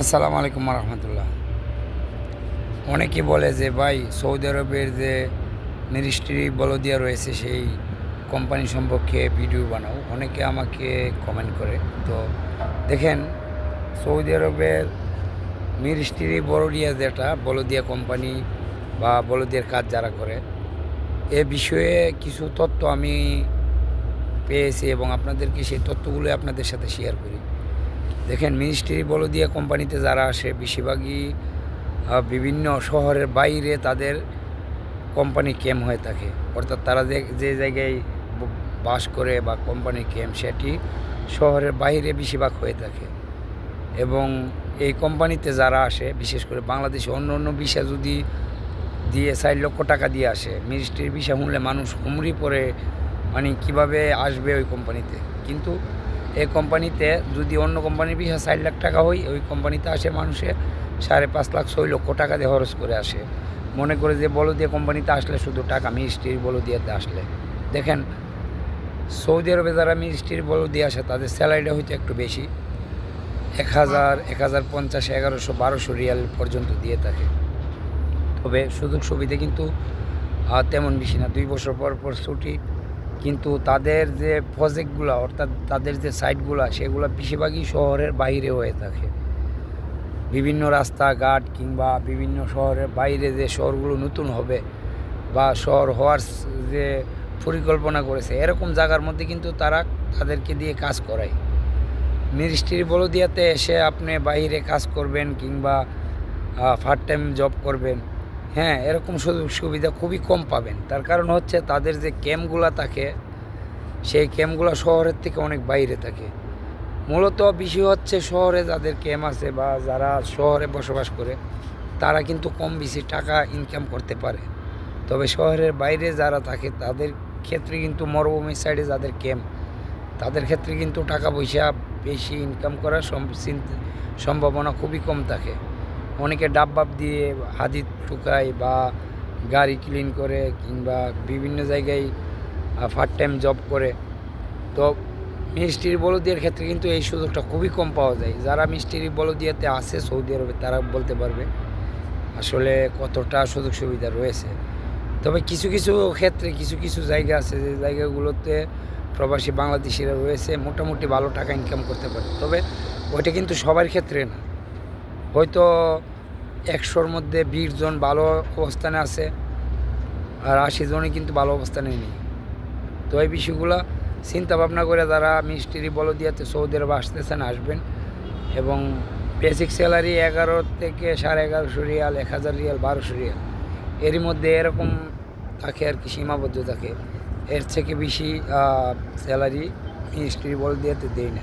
আসসালামু আলাইকুম রহমতুল্লাহ। অনেকে বলে যে, ভাই, সৌদি আরবের যে মিনিস্ট্রি বলদিয়া রয়েছে, সেই কোম্পানি সম্পর্কে ভিডিও বানাও। অনেকে আমাকে কমেন্ট করে। তো দেখেন, সৌদি আরবের মিনিস্ট্রি বড়দিয়া যেটা, বলদিয়া কোম্পানি বা বলদিয়ার কাজ যারা করে, এ বিষয়ে কিছু তথ্য আমি পেয়েছি এবং আপনাদেরকে সেই তথ্যগুলো আপনাদের সাথে শেয়ার করি। দেখেন মিনিস্ট্রি বলদিয়া কোম্পানিতে যারা আসে, বেশিরভাগই বিভিন্ন শহরের বাইরে তাদের কোম্পানি ক্যাম্প হয়ে থাকে। অর্থাৎ তারা যে যে জায়গায় বাস করে বা কোম্পানি ক্যাম্প সেটি শহরের বাইরে বেশিরভাগ হয়ে থাকে। এবং এই কোম্পানিতে যারা আসে, বিশেষ করে বাংলাদেশে অন্য অন্য ভিসা যদি দিয়ে চার লক্ষ টাকা দিয়ে আসে মিনিস্ট্রির ভিসা শুনলে মানুষ হুমড়ি পড়ে মানে কীভাবে আসবে ওই কোম্পানিতে কিন্তু এই কোম্পানিতে যদি অন্য কোম্পানির ভিসা চার লাখ টাকা হয়, ওই কোম্পানিতে আসে মানুষে সাড়ে পাঁচ লাখ, ছয় লক্ষ টাকা দিয়ে খরচ করে আসে। মনে করে যে বলো বলদিয়া কোম্পানিতে আসলে শুধু টাকা মিনিস্ট্রির বলদিয়াতে আসলে। দেখেন, সৌদি আরবে যারা মিনিস্ট্রির দিয়ে আসে, তাদের স্যালারিটা হয়তো একটু বেশি। এক হাজার এক হাজার পঞ্চাশ, এগারোশো, বারোশো রিয়াল পর্যন্ত দিয়ে থাকে। তবে সুযোগ সুবিধা কিন্তু তেমন বেশি না। দুই বছর পর পর ছুটি কিন্তু তাদের যে প্রজেক্টগুলো অর্থাৎ তাদের যে সাইটগুলো সেগুলো বেশিরভাগই শহরের বাইরে হয়ে থাকে। বিভিন্ন রাস্তাঘাট কিংবা বিভিন্ন শহরের বাইরে যে শহরগুলো নতুন হবে বা শহর হওয়ার যে পরিকল্পনা করেছে, এরকম জায়গার মধ্যে কিন্তু তারা তাদেরকে দিয়ে কাজ করায়। মিনিস্ট্রি বলদিয়াতে এসে আপনি বাইরে কাজ করবেন কিংবা পার্ট টাইম জব করবেন। হ্যাঁ এরকম সুযোগ সুবিধা খুবই কম পাবেন। তার কারণ হচ্ছে তাদের যে ক্যাম্পগুলো থাকে, সেই ক্যাম্পগুলো শহরের থেকে অনেক বাইরে থাকে। মূলত বিষয় হচ্ছে শহরে যাদের ক্যাম্প আছে বা যারা শহরে বসবাস করে, তারা কিন্তু কম বেশি টাকা ইনকাম করতে পারে। তবে শহরের বাইরে যারা থাকে, তাদের ক্ষেত্রে কিন্তু মরুভূমির সাইডে যাদের ক্যাম্প, তাদের ক্ষেত্রে কিন্তু টাকা পয়সা বেশি ইনকাম করার সম্ভাবনা খুবই কম থাকে। অনেকে ডাববাব দিয়ে হাদিদ টুকায় বা গাড়ি ক্লিন করে কিংবা বিভিন্ন জায়গায় পার্ট টাইম জব করে। তো মিষ্টির বলদিয়ার ক্ষেত্রে কিন্তু এই সুযোগটা খুবই কম পাওয়া যায়। যারা মিষ্টির বলদিয়াতে আছে সৌদি আরবে, তারা বলতে পারবে আসলে কতটা সুযোগ সুবিধা রয়েছে। তবে কিছু কিছু ক্ষেত্রে, কিছু কিছু জায়গা আছে যে জায়গাগুলোতে প্রবাসী বাংলাদেশিরা রয়েছে, মোটামুটি ভালো টাকা ইনকাম করতে পারে। তবে ওইটা কিন্তু সবার ক্ষেত্রে না। হয়তো একশোর মধ্যে বিশ জন ভালো অবস্থানে আছে আর আশি জনই কিন্তু ভালো অবস্থানে নেই। তো এই বিষয়গুলো চিন্তা ভাবনা করে যারা মিস্ত্রি বলদিয়াতে সৌদি আরব আসতেছেন, আসবেন এবং বেসিক স্যালারি এগারো থেকে সাড়ে এগারোশো রিয়াল, এক হাজার রিয়াল, বারোশো রিয়াল, এরই মধ্যে এরকম থাকে আর কি, সীমাবদ্ধ থাকে। এর থেকে বেশি স্যালারি মিস্ত্রি বলদিয়াতে দেয় না।